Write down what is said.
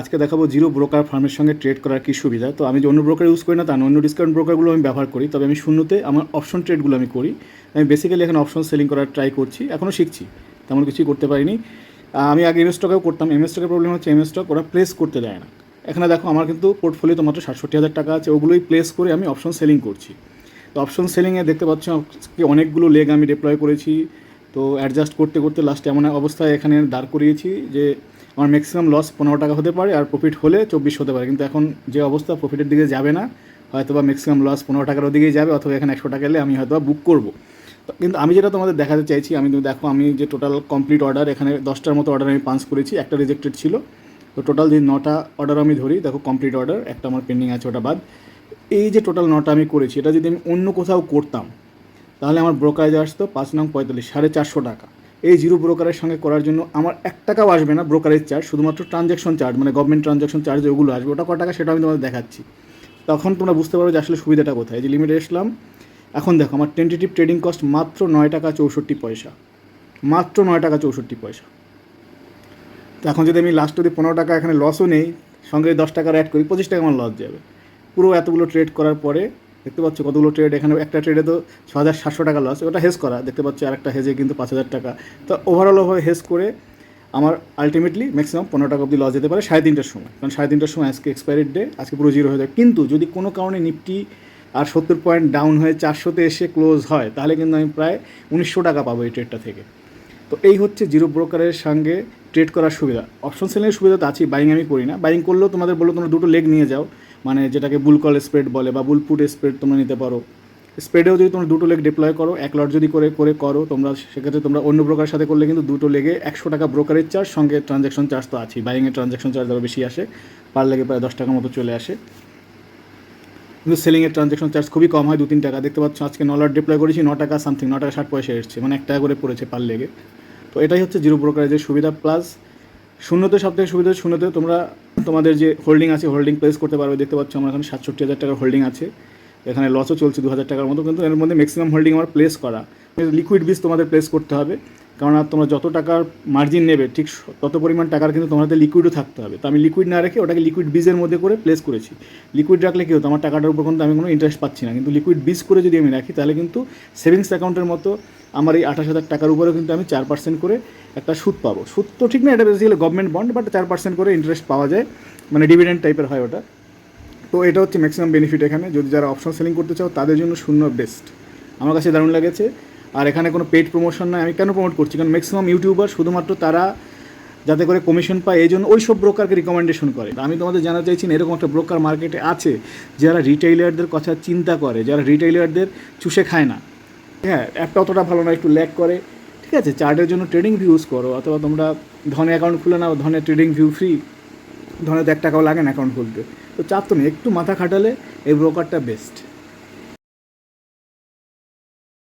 আজকে দেখাবো zero broker ফার্মের সঙ্গে ট্রেড করার কী সুবিধা। তো আমি যে অন্য ব্রোকার ইউজ করি না, তা অন্য ডিসকাউন্ট ব্রোকারগুলো আমি ব্যবহার করি। তবে আমি শূন্যতে আমার অপশন ট্রেডগুলো আমি করি। আমি বেসিক্যালি এখন অপশন সেলিং করার ট্রাই করছি এখনও শিখছি, তেমন কিছুই করতে পারিনি। আমি আগে এমএস স্টকেও করতাম এমএস স্টকের প্রবলেম হচ্ছে এমএস স্টক ওরা প্লেস করতে দেয় না। এখানে দেখো আমার কিন্তু পোর্টফোলিওতে মাত্র সাতষট্টি হাজার টাকা আছে, ওগুলোই প্লেস করে আমি অপশন সেলিং করছি। তো অপশন সেলিংয়ে দেখতে পাচ্ছ অনেকগুলো লেগ আমি ডিপ্লয় করেছি। তো অ্যাডজাস্ট করতে করতে লাস্টে এমন অবস্থায় এখানে দাঁড় করিয়েছি যে আমার ম্যাক্সিমাম লস পনেরো টাকা হতে পারে আর প্রফিট হলে চব্বিশ হতে পারে। কিন্তু এখন যে অবস্থা প্রফিটের দিকে যাবে না। হয়তো বা ম্যাক্সিমাম লস পনেরো টাকার দিকেই যাবে, অথবা এখানে একশো টাকা এলে আমি হয়তো বুক করব। কিন্তু আমি যেটা তোমাদের দেখাতে চাইছি, আমি তুমি দেখো, আমি যে টোটাল কমপ্লিট অর্ডার এখানে দশটার মতো অর্ডার আমি পাঞ্চ করেছি, একটা রিজেক্টেড ছিল। তো টোটাল যে নটা অর্ডার আমি ধরি, দেখো কমপ্লিট অর্ডার একটা আমার পেন্ডিং আছে, ওটা বাদ। এই যে টোটাল নটা আমি করেছি, এটা যদি আমি অন্য কোথাও করতাম, তাহলে আমার ব্রোকারেজ আসতো পাঁচ নং পঁয়তাল্লিশ, সাড়ে চারশো টাকা। এই জিরো ব্রোকারের সঙ্গে করার জন্য আমার এক টাকাও আসবে না ব্রোকারেজ চার্জ শুধুমাত্র ট্রানজ্যাকশন চার্জ মানে গভর্নমেন্ট ট্রানজ্যাকশন চার্জ ওগুলো আসবে, ওটা ক টাকা সেটা আমি তোমাদের দেখাচ্ছি। তখন তোমরা বুঝতে পারো যে আসলে সুবিধাটা কোথায়। যে লিমিটে এসলাম, এখন দেখো আমার টেন্টেটিভ ট্রেডিং কস্ট মাত্র নয় টাকা চৌষট্টি পয়সা। মাত্র নয় টাকা চৌষট্টি পয়সা। তো এখন যদি আমি লাস্ট যদি পনেরো টাকা এখানে লসও নেই, সঙ্গে দশ টাকার অ্যাড করি, পঁচিশ টাকা আমার লস যাবে। পুরো এতগুলো ট্রেড করার পরে দেখতে পাচ্ছ কতগুলো ট্রেড এখানে একটা ট্রেডে তো ছ হাজার সাতশো টাকা লস ওটা হেজ করা। দেখতে পাচ্ছ আর একটা হেজে কিন্তু পাঁচ হাজার টাকা। তো ওভারঅল ওভাবে হেজ করে আমার আলটিমেটলি ম্যাক্সিমাম পনেরো টাকা অবধি লস যেতে পারে সাড়ে তিনটার সময়। কারণ সাড়ে তিনটার সময় আজকে এক্সপায়ারি ডে আজকে পুরো জিরো হয়ে যায়। কিন্তু যদি কোনো কারণে নিফটি আর সত্তর পয়েন্ট ডাউন হয়ে চারশোতে এসে ক্লোজ হয়, তাহলে কিন্তু আমি প্রায় উনিশশো টাকা পাবো এই ট্রেডটা থেকে। তো এই হচ্ছে জিরো ব্রোকারের সঙ্গে ট্রেড করার সুবিধা। অপশন সেলিংয়ের সুবিধা তো আছেই বাইং আমি করি না। বাইং করলেও তোমাদের বলল তোমরা দুটো লেগ নিয়ে যাও। মানে যেটাকে বুল কল স্প্রেড বলে বা বুলপুট স্প্রেড তোমরা নিতে পারো। স্প্রেডেও যদি তোমরা দুটো লেগ ডিপ্লয় করো, এক লট যদি করে করে করো, তোমরা সেক্ষেত্রে তোমরা অন্য ব্রোকারের সাথে করলে কিন্তু দুটো লেগে একশো টাকা ব্রোকারের চার্জ সঙ্গে ট্রানজ্যাকশন চার্জ তো আছেই। বাইংয়ের ট্রানজ্যাকশন চার্জ আরও বেশি আসে পার লেগে প্রায় দশ টাকার মতো চলে আসে। কিন্তু সেলিংয়ের ট্রানজ্যাকশন চার্জ খুবই কম হয় দু তিন টাকা। দেখতে পাচ্ছ আজকে ন লট ডিপ্লয় করেছি, ন টাকা সামথিং ন টাকা ষাট পয়সা এসছে মানে এক টাকা করে পড়েছে পার লেগে তো এটাই হচ্ছে জিরো ব্রোকারেজের সুবিধা প্লাস শূন্যতে সব থেকে সুবিধা শূন্যতে তোমরা তোমাদের যে হোল্ডিং আছে হোল্ডিং প্লেস করতে পারবে, দেখতে পাচ্ছ আমার এখানে সাতষট্টি হাজার টাকার হোল্ডিং আছে। এখানে লসও চলছে দু হাজার টাকার মতো, কিন্তু এর মধ্যে ম্যাক্সিমাম হোল্ডিং আমার প্লেস করা। লিকুইড বীজ তোমাদের প্লেস করতে হবে, কারণ আর তোমরা যত টাকার মার্জিন নেবে, ঠিক তত পরিমাণ টাকার কিন্তু তোমাদের লিকুইডও থাকতে হবে। তো আমি লিকুইড না রেখে ওটাকে লিকুইড বীজের মধ্যে করে প্লেস করেছি। লিকুইড রাখলে কী হতো? আমার টাকাটার উপর কিন্তু আমি কোনো ইন্টারেস্ট পাচ্ছি না। কিন্তু লিকুইড বীজ করে যদি আমি রাখি, তাহলে কিন্তু সেভিংস অ্যাকাউন্টের মতো আমার এই আঠাশ হাজার টাকার উপরেও কিন্তু আমি চার পার্সেন্ট করে একটা সুদ পাবো। সুদ তো ঠিক না, এটা বেসিক্যালি গভর্নমেন্ট বন্ড বাট চার পার্সেন্ট করে ইন্টারেস্ট পাওয়া যায়। মানে ডিভিডেন্ড টাইপের হয় ওটা। তো এটা হচ্ছে ম্যাক্সিমাম বেনিফিট এখানে। যদি যারা অপশন সেলিং করতে চাও, তাদের জন্য শূন্য বেস্ট আমার কাছে দারুণ লেগেছে। আর এখানে কোনো পেড প্রমোশন নয় আমি কেন প্রমোট করছি? কারণ ম্যাক্সিমাম ইউটিউবার শুধুমাত্র তারা যাতে করে কমিশন পায়, এই জন্য ওই সব ব্রোকারকে রিকমেন্ডেশন করে। আমি তোমাদের জানাতে চাইছি না, এরকম একটা ব্রোকার মার্কেটে আছে, যারা রিটেইলারদের কথা চিন্তা করে, যারা রিটেইলারদের চুষে খায় না। হ্যাঁ অ্যাপটা অতটা ভালো না, একটু ল্যাক করে। ঠিক আছে? চার্টের জন্য ট্রেডিং ভিউ ইউজ করো, অথবা তোমরা ধনে অ্যাকাউন্ট খুলে নাও, ধনে ট্রেডিং ভিউ ফ্রি তো এক টাকাও লাগে না অ্যাকাউন্ট খুলতে। তো চাপ তো নেই, একটু মাথা খাটালে এই ব্রোকারটা বেস্ট